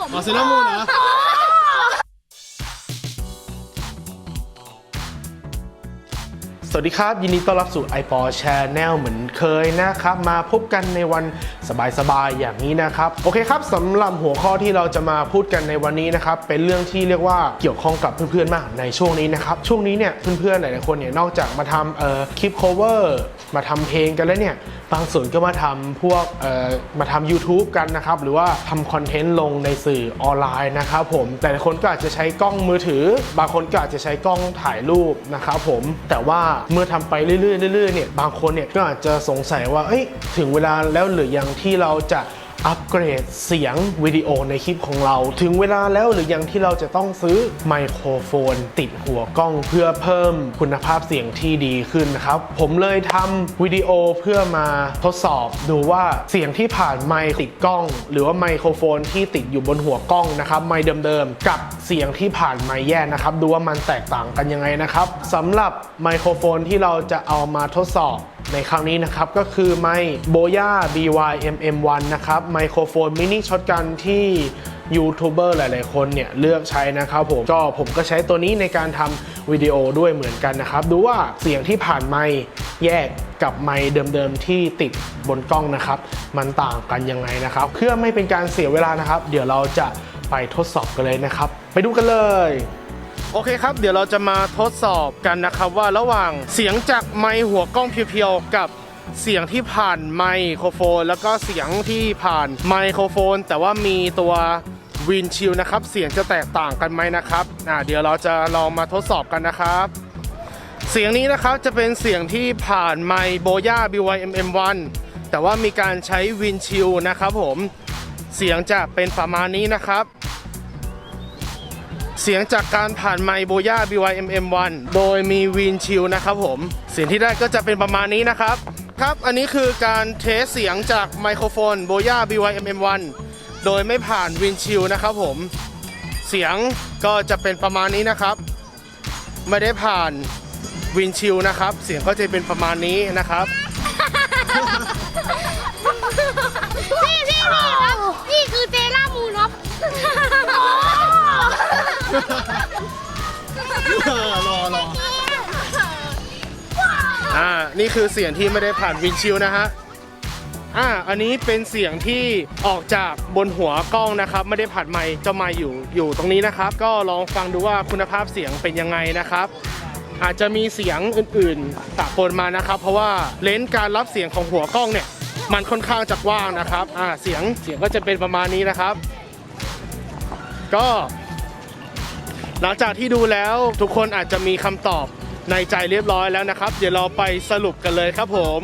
ผมอ๋อเซเลอร์มูนเหรอ สวัสดีครับ ยินดีต้อนรับสู่ i p o Channel เหมือนเคยนะครับ มาพบกันในวันสบายๆอย่างนี้นะครับ โอเคครับสำหรับหัวข้อที่เราจะมาพูดกันในวันนี้นะครับ เป็นเรื่องที่เรียกว่าเกี่ยวข้องกับเพื่อนๆมากในช่วงนี้นะครับ ช่วงนี้เนี่ยเพื่อนๆหลายๆคนเนี่ยนอกจากมาทำเอ่อคลิป cover มาทำเพลงกันแล้วเนี่ย บางส่วนก็มาทำพวกมาทำ YouTube กันนะครับ หรือว่าทำคอนเทนต์ลงในสื่อออนไลน์นะครับผม แต่คนก็อาจจะใช้กล้องมือถือ บางคนก็อาจจะใช้กล้องถ่ายรูปนะครับผม แต่ว่าเมื่อทำไปเรื่อยๆเรื่อยๆเนี่ย บางคนเนี่ยก็อาจจะสงสัยว่า เอ้ย ถึงเวลาแล้วหรือยังที่เราจะ อัปเกรดเสียงวิดีโอในคลิปของเรา ถึงเวลาแล้วหรือยังที่เราจะต้องซื้อไมโครโฟน ติดหัวกล้องเพื่อเพิ่มคุณภาพเสียงที่ดีขึ้นนะครับ ผมเลยทำวิดีโอเพื่อมาทดสอบดูว่าเสียงที่ผ่านไมค์ติดกล้อง หรือว่าไมโครโฟนที่ติดอยู่บนหัวกล้องนะครับไมค์เดิมๆกับเสียงที่ผ่านไมค์แย่นะครับ ดูว่ามันแตกต่างกันยังไงนะครับสำหรับไมโครโฟนที่เราจะเอามาทดสอบ ในครั้งนี้นะครับก็คือไมค์ Boya BY-MM1 นะครับไมโครโฟนมินิช็อตกันที่ยูทูบเบอร์หลาย ๆ คนเนี่ยเลือกใช้นะครับผมก็ผมก็ใช้ตัวนี้ในการทำวิดีโอด้วยเหมือนกันนะครับ ดูว่าเสียงที่ผ่านไมค์แยกกับไมค์เดิม ๆ ที่ติดบนกล้องนะครับ มันต่างกันยังไงนะครับ เพื่อไม่เป็นการเสียเวลานะครับ เดี๋ยวเราจะไปทดสอบกันเลยนะครับ ไปดูกันเลย โอเคครับ เดี๋ยวเราจะมาทดสอบกันนะครับว่าระหว่างเสียงจากไมค์หัวกล้องเพียวๆกับเสียงที่ผ่านไมโครโฟน แล้วก็เสียงที่ผ่านไมโครโฟน แต่ว่ามีตัววินชิลนะครับ เสียงจะแตกต่างกันไหมนะครับอ่าเดี๋ยวเราจะลองมาทดสอบกันนะครับ เสียงนี้นะครับจะเป็นเสียงที่ผ่านไมโบย่า BYMM1 แต่ว่ามีการใช้วินชิลนะครับผมเสียงจะเป็นประมาณนี้นะครับ เสียงจากการผ่านไมค์โบย่า BYMM1 โดยมีวินชิลนะครับผมเสียงที่ได้ก็จะเป็นประมาณนี้นะครับ ครับอันนี้คือการเทสเสียงจากไมโครโฟนโบย่า BYMM1 โดยไม่ผ่านวินชิลนะครับผม เสียงก็จะเป็นประมาณนี้นะครับ ไม่ได้ผ่านวินชิลนะครับ เสียงก็จะเป็นประมาณนี้นะครับ รอรออ่า นี่คือเสียงที่ไม่ได้ผ่านวินชิลนะฮะ อ่า อันนี้เป็นเสียงที่ออกจากบนหัวกล้องนะครับ ไม่ได้ผ่านไมค์เจ้าไมค์อยู่อยู่ตรงนี้นะครับ ก็ลองฟังดูว่าคุณภาพเสียงเป็นยังไงนะครับ อาจจะมีเสียงอื่นๆปะปนมานะครับ เพราะว่าเลนส์การรับเสียงของหัวกล้องเนี่ย มันค่อนข้างจะกว้างนะครับ อ่า เสียงเสียงก็จะเป็นประมาณนี้นะครับ ก็ หลังจากที่ดูแล้วทุกคนอาจจะมีคำตอบในใจเรียบร้อยแล้วนะครับ เดี๋ยวเราไปสรุปกันเลยครับผม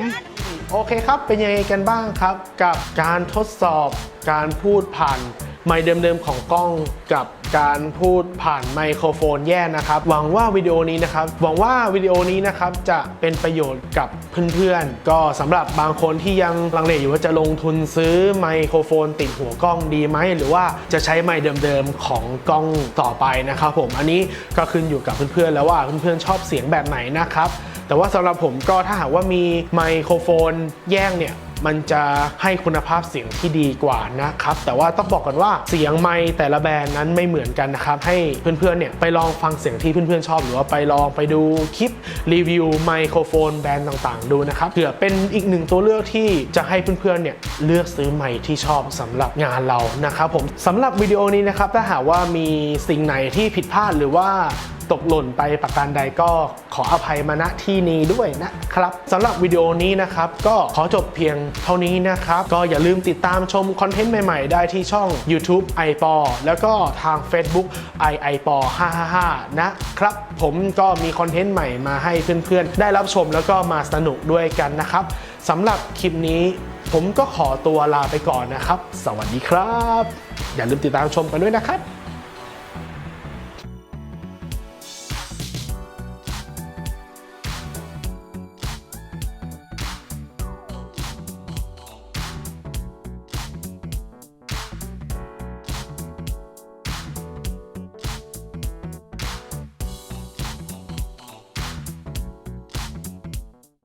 โอเคครับเป็นยังไงกันบ้างครับ กับการทดสอบการพูดผ่านไมค์เดิมๆของกล้องกับ การพูดผ่านไมโครโฟนแย่นะครับ หวังว่าวิดีโอนี้นะครับหวังว่าวิดีโอนี้นะครับจะเป็นประโยชน์กับเพื่อนๆ ก็สำหรับบางคนที่ยังลังเลอยู่ว่าจะลงทุนซื้อไมโครโฟน ติดหัวกล้องดีไหม หรือว่าจะใช้ไมค์เดิมๆ ของกล้องต่อไปนะครับผมอันนี้ก็ขึ้นอยู่กับเพื่อนๆแล้วว่าเพื่อนๆชอบเสียงแบบไหนนะครับ แต่ว่าสำหรับผมก็ถ้าหากว่ามีไมโครโฟนแย่งเนี่ยมันจะให้คุณภาพเสียงที่ดีกว่านะครับ แต่ว่าต้องบอกกันว่าเสียงไมค์แต่ละแบรนด์นั้นไม่เหมือนกันนะครับ ให้เพื่อนๆเนี่ยไปลองฟังเสียงที่เพื่อนๆชอบ หรือว่าไปลองไปดูคลิปรีวิวไมโครโฟนแบรนด์ต่างๆ ดูนะครับเผื่อเป็นอีกหนึ่งตัวเลือกที่จะให้เพื่อนๆเนี่ยเลือกซื้อไมค์ที่ชอบสำหรับงานเรานะครับผมสำหรับวิดีโอนี้นะครับถ้าหากว่ามีสิ่งไหนที่ผิดพลาดหรือว่า ตกหล่นไปประการใดก็ขออภัยมาณที่นี้ด้วยนะครับสำหรับวิดีโอนี้นะครับ ก็ขอจบเพียงเท่านี้นะครับ ก็อย่าลืมติดตามชมคอนเทนต์ใหม่ๆ ได้ที่ช่อง YouTube i p o แล้วก็ทาง Facebook i i p o 555 นะครับ ผมก็มีคอนเทนต์ใหม่มาให้เพื่อนๆ ได้รับชมแล้วก็มาสนุกด้วยกันนะครับสำหรับคลิปนี้ผมก็ขอตัวลาไปก่อนนะครับ สวัสดีครับ อย่าลืมติดตามชมกันด้วยนะครับ